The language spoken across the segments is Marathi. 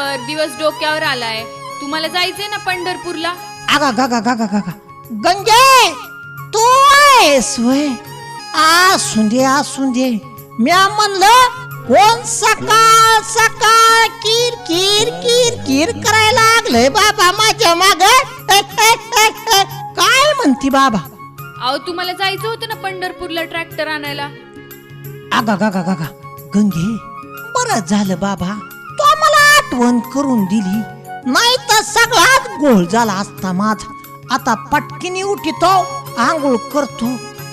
तर दिवस डोक्यावर आलाय. तुम्हाला जायचंय ना पंढरपूरला? आगा गा गा गा गा गा गा. गंगे तू आहेस वय. आसून दे आसून दे म्या म्हणलं कोण सकाळ सकाळ किर किर किर किर करायला लागलंय बाबा माझ्या माग? काय म्हणती बाबा? अहो तुम्हाला जायचं होतं ना पंढरपूरला ट्रॅक्टर आणायला? आगा गा गा गा गा. गंगे बरं झालं बाबा. आठवण करून दिली. नाही तर सगळाच गोळ झाला असता माझा. आता पटकिनी उठितो आंघोळ करतो.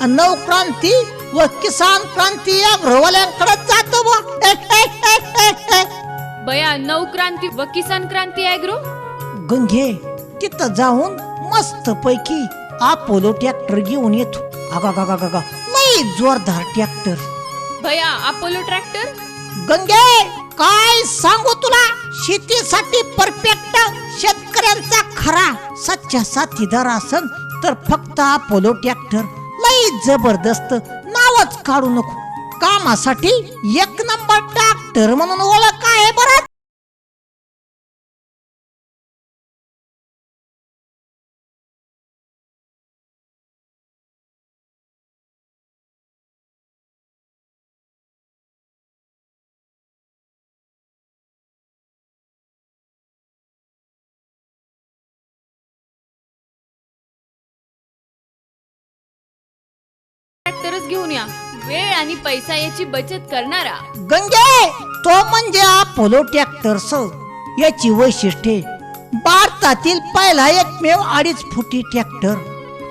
नवक्रांती व किसान क्रांती या गृहवाल्यांकडे जातो. बया नवक्रांती व किसान क्रांती ॲग्रो गंगे तिथं जाऊन मस्त पैकी अपोलो ट्रॅक्टर घेऊन येतो. आगा गा गा गा गा लई जोरदार ट्रॅक्टर. भया अपोलो ट्रॅक्टर? गंगे! काय सांगू तुला? शेतीसाठी परफेक्ट शेतकऱ्यांचा खरा सच्चा साथीदार असन तर फक्त अपोलो ट्रॅक्टर. लई जबरदस्त नावच काढू नको. कामासाठी एक नंबर ट्रॅक्टर म्हणून ओळख ट्रॅक्टरच घेऊन या. वेळ आणि पैसा याची बचत करणारा. गंगे तो म्हणजे अपोलो ट्रॅक्टर्स याची वैशिष्ट्ये भारतातील पहिला एकमेव अडीच फुटी ट्रॅक्टर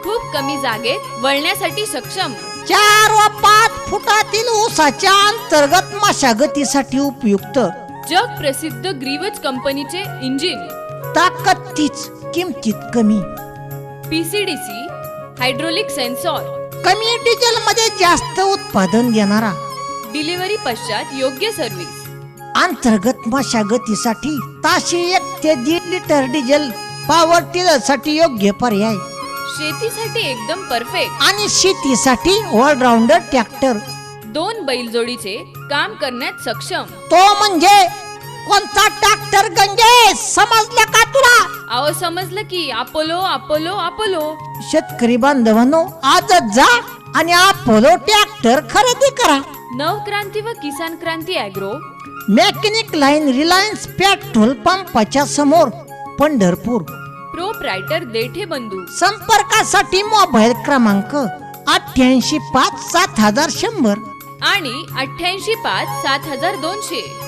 खूप कमी जागेत वळण्यासाठी सक्षम. चार व पाच फुटातील ऊसाच्या अंतर्गत मशागतीसाठी उपयुक्त. जग प्रसिद्ध ग्रीवज कंपनीचे इंजिन. ताकद तीच किमतीत कमी. PCDC hydraulic sensor. कमी डिझेल मध्ये जास्त उत्पादन देणारा. डिलिव्हरी पश्चात योग्य सर्व्हिस अंतर्गत मशागतीसाठी ताशी एक ते दीड लिटर डिझेल पॉवर टिलरसाठी योग्य पर्याय. शेतीसाठी एकदम परफेक्ट आणि शेतीसाठी ऑलराऊंडर ट्रॅक्टर दोन बैलजोडीचे काम करण्यात सक्षम. तो म्हणजे कोणता ट्रॅक्टर गंगे? समजलं का अहो समजलं की अपोलो अपोलो अपोलो. शेतकरी बांधवांनो आजच जा आणि अपोलो ट्रॅक्टर खरेदी करा. नवक्रांती व Kisan Kranti agro. Mechanic line Reliance petrol पंपाच्या समोर पंढरपूर. प्रोप्रायटर देठे बंधू. संपर्कासाठी मोबाईल क्रमांक अठ्याऐंशी पाच सात हजार शंभर. आणि अठ्याऐंशी पाच सात हजार दोनशे.